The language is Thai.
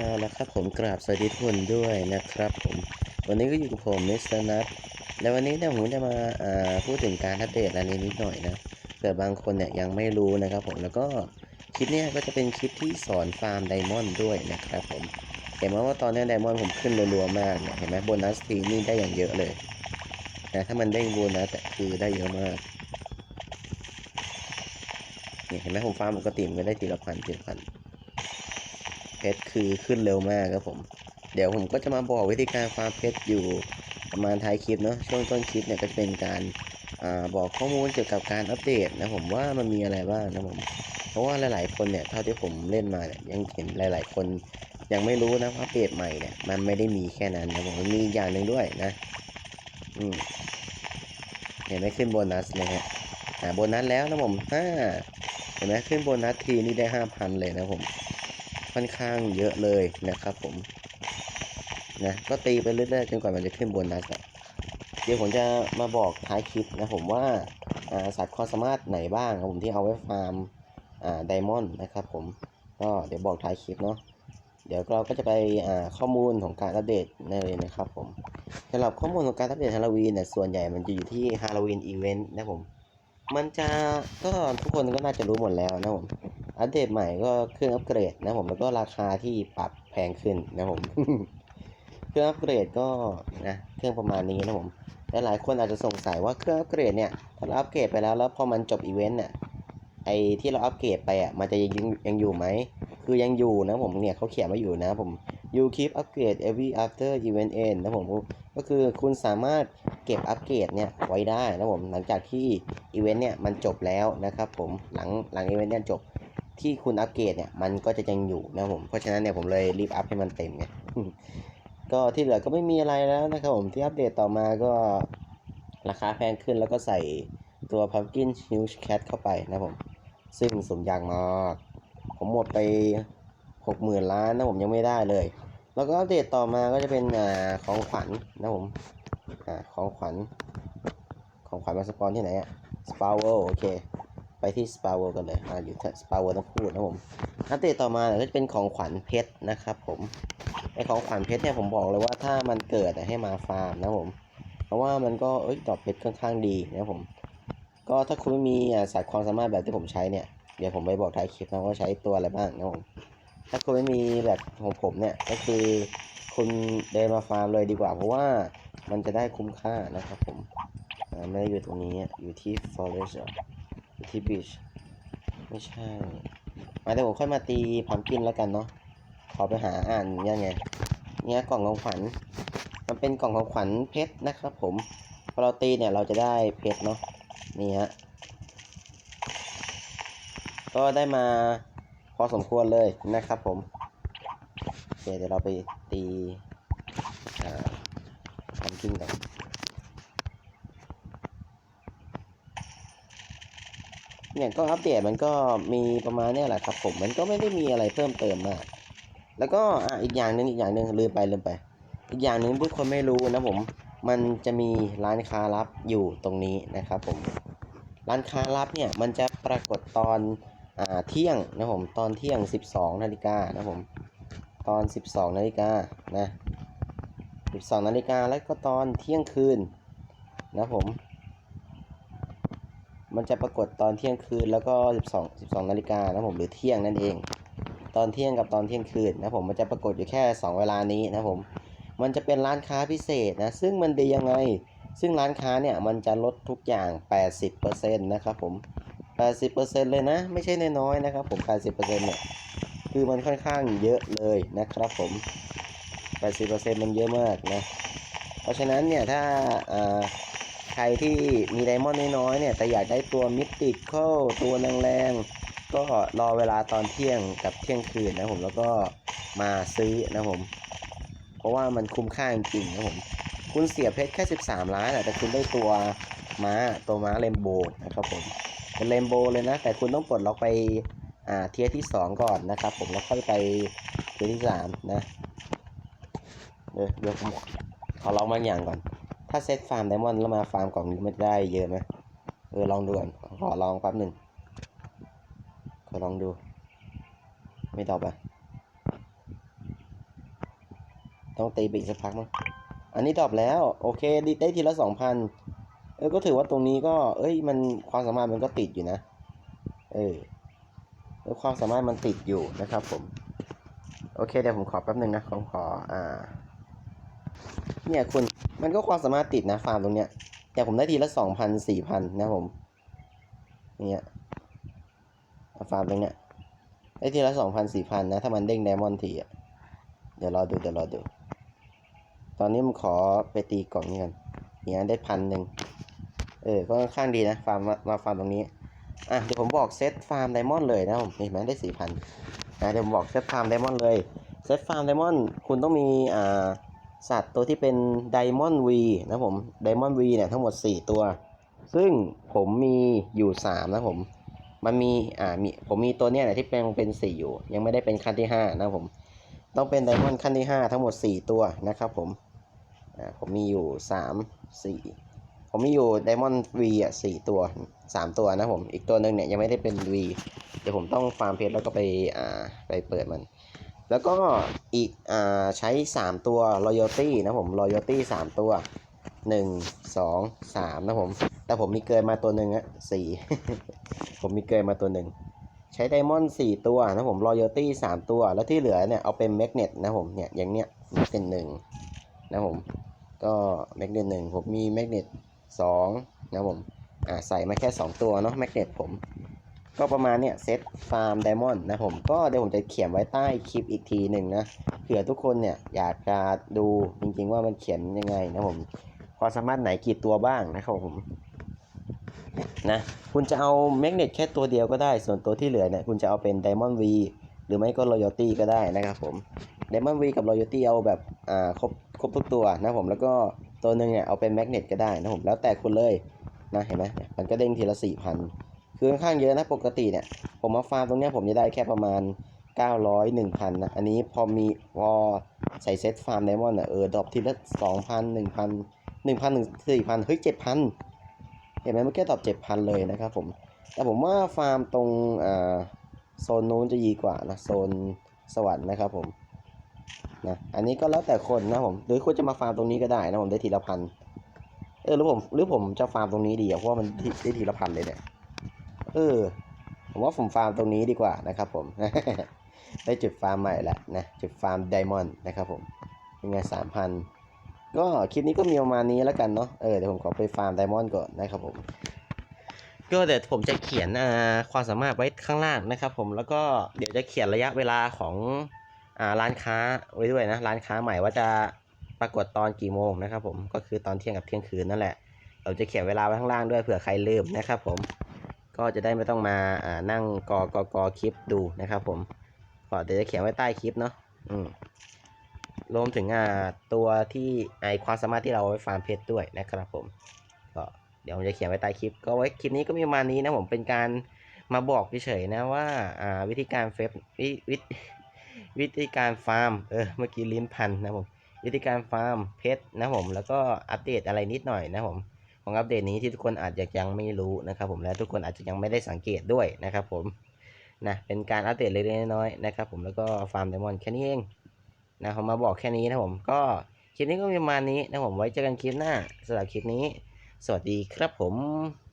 เอาละครับผมกราบสวัสดีทุกคนด้วยนะครับผมวันนี้ก็อยู่กับผมมิสเตอร์นัทและวันนี้เนี่ยผมจะมาพูดถึงการอัปเดตอะไรนิดหน่อยนะเผื่อบางคนเนี่ยยังไม่รู้นะครับผมแล้วก็คลิปเนี้ยก็จะเป็นคลิปที่สอนฟาร์มไดมอนด์ด้วยนะครับผมเห็นไหมว่าตอนนี้ไดมอนด์ผมขึ้นรัวๆมากเนี่ยเห็นไหมโบนัสทีนี่ได้อย่างเยอะเลยนะถ้ามันเด้งโบนัสอะคือได้เยอะมากเนี่ยเห็นไหมผมฟาร์มปกติมันก็ได้ทีละพันทีละพัน เพชรคือขึ้นเร็วมากครับผม เดี๋ยวผมก็จะมาบอกวิธีการฟาร์มเพชรอยู่ประมาณท้ายคลิปเนาะช่วงต้นคลิปเนี่ยก็จะเป็นการอาบอกข้อมูลเกี่ยวกับการอัปเดตนะผมว่ามันมีอะไรบ้างนะผมเพราะว่าหลาย ๆ คนเนี่ยเท่าที่ผมเล่นมาเนี่ยยังเห็นหลาย ๆ คนยังไม่รู้นะว่าอัปเดตใหม่เนี่ยมันไม่ได้มีแค่นั้นนะผมมันมีอย่างหนึ่งด้วยนะอืมเห็นไหมขึ้นโบนัสเลยฮะอ่าโบนัสแล้วนะผมห้าเห็นไหมขึ้นโบนัสทีนี่ได้ห้าพันเลยนะผม ค่อนข้างเยอะเลยนะครับผมนะก็ตีไปเรื่อยๆจนกว่ามันจะขึ้นบนัสอะเดี๋ยวผมจะมาบอกท้ายคลิปนะผมว่าสัตว์ความสามารถไหนบ้างครับผมที่เอาไว้ฟาร์มไดมอนด์นะครับผมก็เดี๋ยวบอกท้ายคลิปเนาะเดี๋ยวเราก็จะไปข้อมูลของการอัปเดตในเลยนะครับผมสำหรับข้อมูลของการอัปเดตฮาโลวีนเนี่ยส่วนใหญ่มันจะอยู่ที่ฮาโลวีนอีเวนต์นะผมมันจะก็ทุกคนก็น่าจะรู้หมดแล้วนะผม อัปเดตใหม่ก็เครื่องอัปเกรดนะผมแล้วก็ราคาที่ปรับแพงขึ้นนะผม เครื่องอัปเกรดก็นะเครื่องประมาณนี้นะผมและหลายคนอาจจะสงสัยว่าเครื่องอัปเกรดเนี่ยถ้าเราอัปเกรดไปแล้วแล้วพอมันจบอีเวนต์เนี่ยไอที่เราอัปเกรดไปอะมันจะยังยังอยู่ไหมคือยังอยู่นะผมเนี่ยเขาเขียนมาอยู่นะผม you keep upgrade every after event end นะผมก็คือคุณสามารถเก็บอัปเกรดเนี่ยไว้ได้นะผมหลังจากที่อีเวนต์เนี่ยมันจบแล้วนะครับผมหลังหลังอีเวนต์เนี่ยจบ ที่คุณอัปเกรดเนี่ยมันก็จะยังอยู่นะผมเพราะฉะนั้นเนี่ยผมเลยรีบอัพให้มันเต็มไงก็ที่เหลือก็ไม่มีอะไรแล้วนะครับผมที่อัปเดตต่อมาก็ราคาแพงขึ้นแล้วก็ใส่ตัว Pumpkin Huge Cat เข้าไปนะผม ซึ่งสมยางมาก ผมหมดไปหกหมื่นล้านนะผมยังไม่ได้เลย แล้วก็อัปเดตต่อมาก็จะเป็นอ่าของขวัญนะผมอ่าของขวัญ ของขวัญมาสปอนที่ไหนอะสปาวเวโอเค ไปที่สปาวเวกันเลยอ่าอยู่สปาวเวต้องพูดนะผมอัปเดตต่อมาก็จะเป็นของขวัญเพชรนะครับผมไอของขวัญเพชรเนี่ยผมบอกเลยว่าถ้ามันเกิดให้มาฟาร์มนะผม เพราะว่ามันก็เอ้ยดอกเพชรค่อนข้างดีนะผม ก็ถ้าคุณไม่มีอ่าสัตว์ความสามารถแบบที่ผมใช้เนี่ยเดี๋ยวผมไปบอกท้ายคลิปนะว่าใช้ตัวอะไรบ้างนะผมถ้าคุณไม่มีแบบของผมเนี่ยก็คือคุณเดินมาฟาร์มเลยดีกว่า เพราะว่ามันจะได้คุ้มค่านะครับผมไม่ได้อยู่ตรงนี้อะอยู่ที่ forest ที่ beach ไม่ใช่มาเดี๋ยวผมค่อยมาตีพัมกินแล้วกันเนาะขอไปหาอ่านยังไงเนี่ยกล่องของขวัญมันเป็นกล่องของขวัญเพชรนะครับผมพอเราตีเนี่ยเราจะได้เพชรเนาะนี่ฮะก็ได้มาพอสมควรเลยนะครับผมโอเคเดี๋ยวเราไปตีอ่าพัมกิน กันเนี่ยก็อัปเดตมันก็มีประมาณนี้แหละครับผมมันก็ไม่ได้มีอะไรเพิ่มเติมมากแล้วก็อะอีกอย่างหนึ่งอีกอย่างหนึ่งลืมไปลืมไป อีกอย่างหนึ่งที่คนไม่รู้นะผมมันจะมีร้านค้าลับอยู่ตรงนี้นะครับผมร้านค้าลับเนี่ยมันจะปรากฏตอนอ่าเที่ยงนะผมตอนเที่ยง 12นาฬิกานะผมตอน 12นาฬิกานะ12นาฬิกาแล้วก็ตอนเที่ยงคืนนะผม มันจะปรากฏตอนเที่ยงคืนแล้วก็ 12 12นาฬิกานะผมหรือเที่ยงนั่นเอง ตอนเที่ยงกับตอนเที่ยงคืนนะผมมันจะปรากฏอยู่แค่ 2 เวลานี้นะผมมันจะเป็นร้านค้าพิเศษนะซึ่งมันดียังไง ซึ่งร้านค้าเนี่ยมันจะลดทุกอย่าง 80%นะครับผม 80%เลยนะ ไม่ใช่น้อยๆนะครับผม 80%เนี่ยคือมันค่อนข้างเยอะเลยนะครับผม 80%มันเยอะมากนะ เพราะฉะนั้นเนี่ยถ้าอ่า ใครที่มีไดมอนด์น้อยๆเนี่ยแต่อยากได้ตัวมิติเข้าตัวแรงๆ ก็รอเวลาตอนเที่ยงกับเที่ยงคืนนะผมแล้วก็มาซื้อนะผม เพราะว่ามันคุ้มค่าจริงๆนะผม คุณเสียเพชรแค่ 13 ล้านแต่คุณได้ตัวม้าตัวม้าเรมโบนะครับผมเป็นเรมโบเลยนะ แต่คุณต้องปลดล็อกไปอ่าเทียที่ 2 ก่อนนะครับผมแล้วค่อยไปเทียที่ 3 นะเดี๋ยวเดี๋ยวผมขอลองบางอย่างก่อน ถ้าเซตฟาร์มไดมอนด์แล้วมาฟาร์มกล่องนี้มันได้เยอะไหมเออลองดูก่อนขอลองแป๊บหนึ่งขอลองดู ไม่ตอบอะต้องตีไปอีกสักพักมั้งอันนี้ดรอปแล้ว โอเคได้ได้ทีละสองพันเออก็ถือว่าตรงนี้ก็ เอ้ย มันความสามารถมันก็ติดอยู่นะ เออแล้วความสามารถมันติดอยู่นะครับผม โอเคเดี๋ยวผมขอแป๊บหนึ่งนะผมขออ่า เนี่ยคุณมันก็ความสามารถติดนะฟาร์มตรงเนี้ย แต่ผมได้ทีละสองพันสี่พันนะผม เนี่ยฟาร์มตรงเนี้ยได้ทีละสองพันสี่พันนะ ถ้ามันเด้งไดมอนด์ทีอะ เดี๋ยวรอดูเดี๋ยวรอดู ตอนนี้ผมขอไปตีกล่องนี้กันเนี่ยได้พันหนึ่งเออ ก็ค่อนข้างดีนะฟาร์มมามาฟาร์มตรงนี้ อะเดี๋ยวผมบอกเซตฟาร์มไดมอนด์เลยนะผมเห็นไหมได้สี่พันอะเดี๋ยวผมบอกเซตฟาร์มไดมอนด์เลย เซตฟาร์มไดมอนด์คุณต้องมีอ่า สัตว์ตัวที่เป็นไดมอนด์วีนะผมไดมอนด์วีเนี่ยทั้งหมด 4 ตัว ซึ่งผมมีอยู่ 3 นะผม มันมีอ่ามีผมมีตัวเนี้ยแหละที่เป็นเป็น 4 อยู่ ยังไม่ได้เป็นขั้นที่ 5 นะผม ต้องเป็นไดมอนด์ขั้นที่ 5 ทั้งหมด 4 ตัวนะครับผมอ่าผมมีอยู่ 3 4 ผมมีอยู่ไดมอนด์วีอะ4ตัว 3 ตัวนะผม อีกตัวหนึ่งเนี่ยยังไม่ได้เป็น V เดี๋ยวผมต้องฟาร์มเพชรแล้วก็ไปอ่าไปเปิดมัน แล้วก็อีกอ่าใช้ 3 ตัว loyalty นะผม loyalty 3 ตัว 1 2 3 นะผม แต่ผมมีเกินมาตัวหนึ่งอะสี่ผมมีเกินมาตัวหนึ่งใช้ไดมอนด์4ตัวนะผม loyalty 3ตัว แล้วที่เหลือเนี่ยเอาเป็น magnet นะผมเนี่ยอย่างเนี้ย magnet หนึ่งนะผมก็ magnet หนึ่งผมมี magnet 2นะผมอ่าใส่มาแค่2ตัวเนาะ magnet ผม ก็ประมาณเนี่ยเซตฟาร์มไดมอนด์นะผมก็เดี๋ยวผมจะเขียนไว้ใต้คลิปอีกทีหนึ่งนะเผื่อทุกคนเนี่ยอยากจะดูจริงๆว่ามันเขียนยังไงนะผมความสามารถไหนกี่ตัวบ้างนะครับผมนะคุณจะเอาแมกเนตแค่ตัวเดียวก็ได้ ส่วนตัวที่เหลือเนี่ยคุณจะเอาเป็นไดมอนด์วีหรือไม่ก็รอยัลตี้ก็ได้นะครับผมไดมอนด์วีกับรอยัลตี้เอาแบบอ่าครบครบทุกตัวนะผมแล้วก็ตัวหนึ่งเนี่ยเอาเป็นแมกเนตก็ได้นะผมแล้วแต่คุณเลยนะเห็นไหมมันก็เด้งทีละสี่พัน คือค่อนข้างเยอะนะปกติเนี่ย ผมมาฟาร์มตรงเนี้ยผมจะได้แค่ประมาณ 900 1,000นะอันนี้พอมีพอใส่เซตฟาร์มไดมอนด์อะเออดรอปทีละ2,000 1,000 1,000ถึง4,000เฮ้ย7,000 เห็นไหมเมื่อกี้ดรอป7,000 เลยนะครับผมแต่ผมว่าฟาร์มตรงอ่าโซนนู้นจะดีกว่านะโซนสวรรค์นะครับผมนะอันนี้ก็แล้วแต่คนนะผมหรือคุณจะมาฟาร์มตรงนี้ก็ได้นะผมได้ทีละพันเออหรือผมหรือผมจะฟาร์มตรงนี้ดีอะเพราะว่ามันได้ทีละพันเลยเนี่ย เออ ผมว่าผมฟาร์มตรงนี้ดีกว่านะครับผม ได้จุดฟาร์มใหม่แล้วนะจุดฟาร์มไดมอนด์นะครับผมยังไงสามพันก็คลิปนี้ก็มีประมาณนี้แล้วกันเนาะเออเดี๋ยวผมขอไปฟาร์มไดมอนด์ก่อนนะครับผมก็เดี๋ยวผมจะเขียนอ่าความสามารถไว้ข้างล่างนะครับ ผมแล้วก็เดี๋ยวจะเขียนระยะเวลาของอ่าร้านค้าไว้ด้วยนะร้านค้าใหม่ว่าจะปรากฏตอนกี่โมงนะครับ ผมก็คือตอนเที่ยงกับเที่ยงคืนนั่นแหละ เราจะเขียนเวลาไว้ข้างล่างด้วยเผื่อใครลืมนะครับ ผม ก็จะได้ไม่ต้องมาอ่านั่งกอกอกอคลิปดูนะครับผมก็เดี๋ยวจะเขียนไว้ใต้คลิปเนาะอืมรวมถึงอ่าตัวที่ไอความสามารถที่เราไว้ฟาร์มเพชรด้วยนะครับผมก็เดี๋ยวผมจะเขียนไว้ใต้คลิป ก็ไว้คลิปนี้ก็มีประมาณนี้นะผมเป็นการมาบอกเฉยๆนะว่าอ่าวิธีการเฟซวิวิวิธีการฟาร์มเออเมื่อกี้ลิ้นพันนะผมวิธีการฟาร์มเพชรนะผมแล้วก็อัปเดตอะไรนิดหน่อยนะผม ของอัปเดตนี้ที่ทุกคนอาจจะยังไม่รู้นะครับผมและทุกคนอาจจะยังไม่ได้สังเกตด้วยนะครับผมนะเป็นการอัปเดตเล็กๆน้อยๆนะครับผมแล้วก็ฟาร์มไดมอนด์แค่นี้เองนะผมมาบอกแค่นี้นะผมก็คลิปนี้ก็มีประมาณนี้นะผมไว้เจอกันคลิปหน้าสำหรับคลิปนี้ สวัสดีครับผม